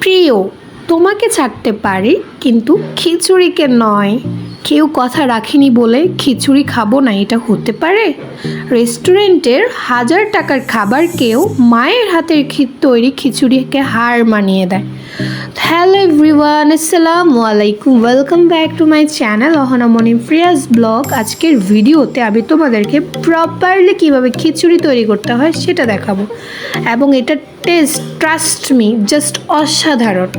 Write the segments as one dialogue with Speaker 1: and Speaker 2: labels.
Speaker 1: প্রিয়, তোমাকে ছাড়তে পারি, কিন্তু খিচুড়িকে নয়। কেউ কথা রাখিনি বলে খিচুড়ি খাব না, এটা হতে পারে? রেস্টুরেন্টের হাজার টাকার খাবার কেউ মায়ের হাতের তৈরি খিচুড়িকে হার মানিয়ে দেয়। হ্যালো এভরিওয়ান, আসসালামু আলাইকুম। Welcome back to my channel Ahona Moni ফ্রিয়াস blog. আজকের ভিডিওতে আমি তোমাদেরকে প্রপারলি কীভাবে খিচুড়ি তৈরি করতে হয় সেটা দেখাবো। এবং এটা টেস্ট ট্রাস্ট মি জাস্ট অসাধারণ।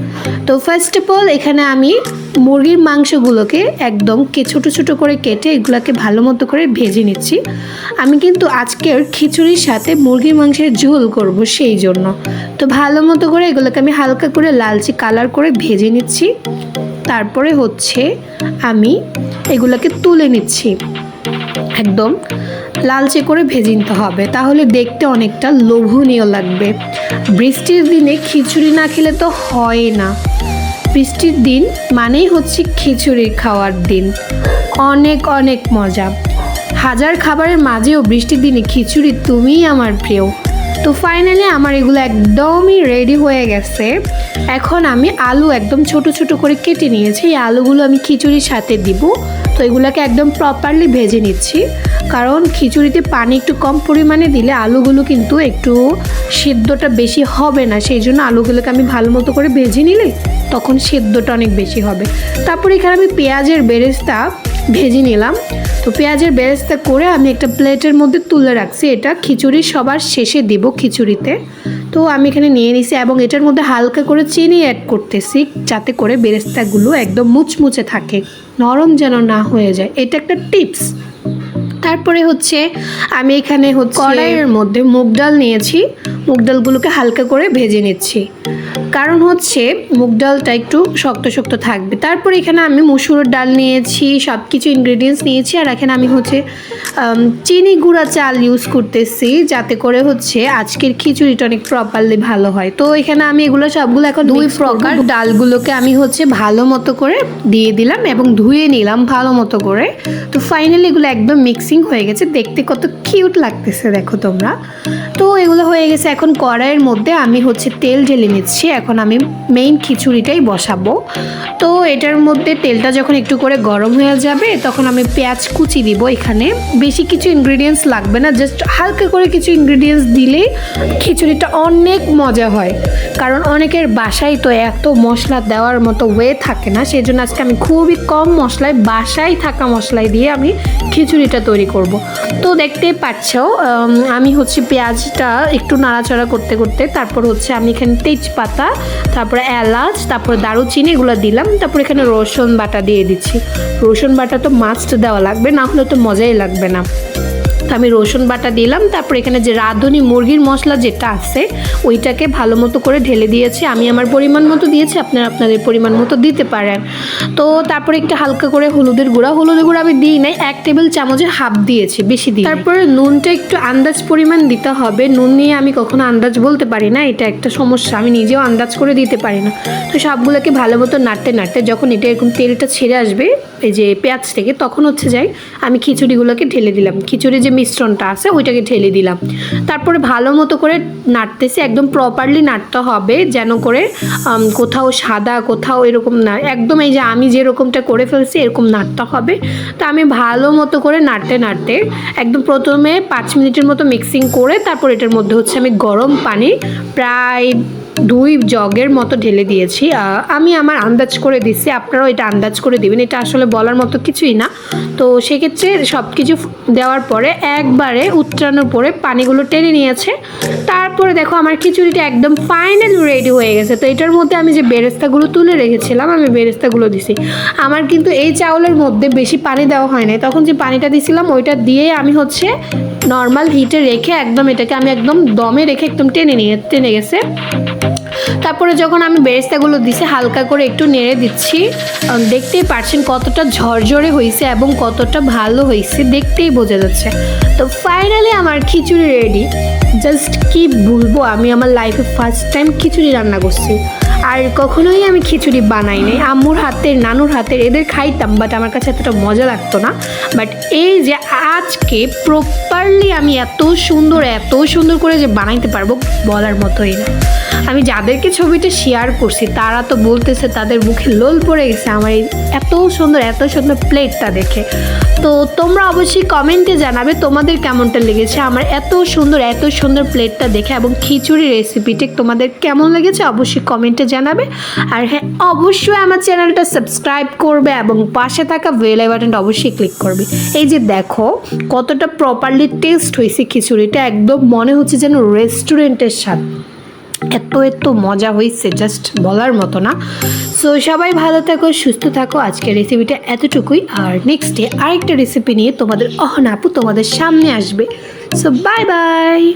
Speaker 1: তো ফার্স্ট অফ অল এখানে আমি মুরগির মাংসগুলোকে একদম কে ছোটো ছোটো করে কেটে এগুলোকে ভালো মতো করে ভেজে নিচ্ছি। আমি কিন্তু আজকের খিচুড়ির সাথে মুরগির মাংসের ঝোল করব সেই জন্য। তো ভালো মতো করে এগুলোকে আমি হালকা করে লালচে কালার করে ভেজে নিচ্ছি। তারপরে হচ্ছে আমি এগুলোকে তুলে নিচ্ছি। একদম লালচে করে ভেজে নিতে হবে। তাহলে দেখতে অনেকটা লোভনীয় লাগবে। বৃষ্টির দিনে খিচুড়ি না খেলে তো হয় না। বৃষ্টির দিন মানেই হচ্ছে খিচুড়ি খাওয়ার দিন। অনেক অনেক মজা। হাজার খাবারের মাঝেও বৃষ্টির দিনে খিচুড়ি তুমিই আমার প্রিয়। তো ফাইনালি আমার এগুলো একদমই রেডি হয়ে গেছে। এখন আমি আলু একদম ছোট ছোট করে কেটে নিয়েছি। এই আলুগুলো আমি খিচুড়ির সাথে দিব। তো এগুলোকে একদম প্রপারলি ভেজে নিচ্ছি। কারণ খিচুড়িতে পানি একটু কম পরিমাণে দিলে আলুগুলো কিন্তু একটু সিদ্ধটা বেশি হবে না। সেই জন্য আলুগুলোকে আমি ভালো মতো করে ভেজে নিলে তখন সিদ্ধটা অনেক বেশি হবে। তারপর এখানে আমি পেঁয়াজের বেরেস্তা ভেজে নিলাম। তো পেঁয়াজের বেরেস্তা করে আমি একটা প্লেটের মধ্যে তুলে রাখছি। এটা খিচুড়ি সবার শেষে দেব খিচুড়িতে। তো আমি এখানে নিয়ে নিছি এবং এটার মধ্যে হালকা করে চিনি অ্যাড করতেছি যাতে করে বেরেস্তাগুলো একদম মুচমুচে থাকে, নরম যেন না হয়ে যায়। এটা একটা টিপস। তারপরে হচ্ছে আমি এখানে হচ্ছে কড়াইয়ের মধ্যে মুগ ডাল নিয়েছি। মুগ ডালগুলোকে হালকা করে ভেজে নিচ্ছি। কারণ হচ্ছে মুগ ডালটা একটু শক্ত শক্ত থাকবে। তারপরে এখানে আমি মুসুর ডাল নিয়েছি সব কিছু ইনগ্রেডিয়েন্টস নিয়েছি আর এখানে আমি হচ্ছে চিনি গুঁড়া চাল ইউজ করতেছি যাতে করে হচ্ছে আজকের খিচুড়িটা অনেক প্রপারলি ভালো হয়। তো এখানে আমি এগুলো সবগুলো এখন দুই প্রকার ডালগুলোকে আমি হচ্ছে ভালো মতো করে দিয়ে দিলাম এবং ধুয়ে নিলাম ভালো মতো করে। তো ফাইনালি এগুলো একদম মিক্সিং হয়ে গেছে। দেখতে কত কিউট লাগতেছে, দেখো তোমরা। তো এগুলো হয়ে গেছে এখন কড়াইয়ের মধ্যে। আমি হচ্ছে তেল ঢেলে নিচ্ছি। এখন আমি মেইন খিচুড়িটাই বসাবো। তো এটার মধ্যে তেলটা যখন একটু করে গরম হয়ে যাবে, তখন আমি পেঁয়াজ কুচি দিব এখানে। বেশি কিছু ইনগ্রিডিয়েন্টস লাগবে না। জাস্ট হালকা করে কিছু ইনগ্রিডিয়েন্টস দিলেই খিচুড়িটা অনেক মজা হয়। কারণ অনেকের বাসায় তো এত মশলা দেওয়ার মতো ওয়ে থাকে না। সেই জন্য আজকে আমি খুবই কম মশলায়, বাসায় থাকা মশলায় দিয়ে আমি খিচুড়িটা তৈরি করব। তো দেখতেই পাচ্ছ আমি হচ্ছে পেঁয়াজটা একটু নাড়াচাড়া করতে করতে, তারপর হচ্ছে আমি এখানে তেজপাতা, তারপরে এলাচ, তারপর দারুচিনি এগুলো দিলাম, তারপর এখানে রসুন বাটা দিয়ে দিচ্ছি। রসুন বাটা তো মাস্ট দেওয়া লাগবে, না হলে তো মজাই লাগবে না। তো আমি রসুন বাটা দিলাম, তারপর এখানে যে রাঁধুনি মুরগির মশলা যেটা আছে, ওইটাকে ভালো মতো করে ঢেলে দিয়েছি। আমি আমার পরিমাণ মতো দিয়েছি, আপনারা আপনাদের পরিমাণ মতো দিতে পারেন। তো তারপরে একটু হালকা করে হলুদের গুঁড়া হলুদের গুঁড়া আমি দিই নাই, এক টেবিল চামচের হাফ দিয়েছি, বেশি দিই তারপরে নুনটা একটু আন্দাজ পরিমাণ দিতে হবে। নুন নিয়ে আমি কখনো আন্দাজ বলতে পারি না, এটা একটা সমস্যা, আমি নিজেও আন্দাজ করে দিতে পারি না। তো সবগুলোকে ভালো মতো নাড়তে নাড়তে যখন এটা এরকম তেলটা ছেড়ে আসবে এই যে পেঁয়াজ থেকে, তখন হচ্ছে যাই আমি খিচুড়িগুলোকে ঢেলে দিলাম। খিচুড়ি যে মিশ্রণটা আছে, ওইটাকে ঢেলে দিলাম। তারপরে ভালো মতো করে নাড়তেছি, একদম প্রপারলি নাড়তে হবে, যেন করে কোথাও সাদা, কোথাও এরকম না, একদম এই যে আমি যেরকমটা করে ফেলছি, এরকম নাড়তে হবে। তো আমি ভালো মতো করে নাড়তে নাড়তে, একদম প্রথমে পাঁচ মিনিটের মতো মিক্সিং করে, তারপর এটার মধ্যে হচ্ছে আমি গরম পানি, প্রায় দুই জগের মতো ঢেলে দিয়েছি। আমি আমার আন্দাজ করে দিচ্ছি, আপনারাও এটা আন্দাজ করে দিবেন। এটা আসলে বলার মতো কিছুই না। তো সেক্ষেত্রে সব কিছু দেওয়ার পরে একবারে উত্তরানোর পরে পানিগুলো টেনে নিয়েছে। তারপরে দেখো আমার খিচুড়িটা একদম ফাইনাল রেডি হয়ে গেছে। তো এটার মধ্যে আমি যে বেরেস্তাগুলো তুলে রেখেছিলাম, আমি বেরেস্তাগুলো দিছি। আমার কিন্তু এই চাউলের মধ্যে বেশি পানি দেওয়া হয় না তখন যে পানিটা দিছিলাম, ওইটা দিয়ে আমি হচ্ছে নর্মাল হিটে রেখে একদম এটাকে আমি একদম দমে রেখে একদম টেনে নিয়ে, টেনে গেছে। তারপরে যখন আমি বেরেস্তাগুলো দিছি, হালকা করে একটু নেড়ে দিচ্ছি। দেখতেই পারছেন কতটা ঝরঝরে হয়েছে এবং কতটা ভালো হয়েছে, দেখতেই বোঝা যাচ্ছে। তো ফাইনালি আমার খিচুড়ি রেডি জাস্ট কি বলব, আমি আমার লাইফে ফার্স্ট টাইম খিচুড়ি রান্না করছি। আর কখনোই আমি খিচুড়ি বানাই নাই। আম্মুর হাতের, নানুর হাতের, এদের খাইতাম বাট আমার কাছে এতটা মজা লাগতো না। বাট এই যে আজকে প্রপারলি আমি এত সুন্দর এত সুন্দর করে যে বানাইতে পারব, বলার মতোই না। আমি যাদেরকে ছবিটা শেয়ার করছি, তারা তো বলতেছে তাদের মুখে লোল পড়ে গেছে। আমার এই এত সুন্দর এত সুন্দর প্লেটটা দেখে। তো তোমরা অবশ্যই কমেন্টে জানাবে তোমাদের কেমনটা লেগেছে, আমার এত সুন্দর এত সুন্দর প্লেটটা দেখে এবং খিচুড়ি রেসিপিটি তোমাদের কেমন লেগেছে অবশ্যই কমেন্টে জানাবে। আর হ্যাঁ অবশ্যই আমার চ্যানেলটা সাবস্ক্রাইব করবে এবং পাশে থাকা বেল বাটনটা অবশ্যই ক্লিক করবে। এই যে দেখো, কতটা প্রপারলি টেস্ট হয়েছে খিচুড়িটা, একদম মনে হচ্ছে যেন রেস্টুরেন্টের স্বাদ। এত এত মজা হয়েছে জাস্ট বলার মতো না। সো সবাই ভালো থাকো, সুস্থ থাকো। আজকের রেসিপিটা এতটুকুই। আর নেক্সট ডে আরেকটা রেসিপি নিয়ে তোমাদের অহনাপু তোমাদের সামনে আসবে। So bye bye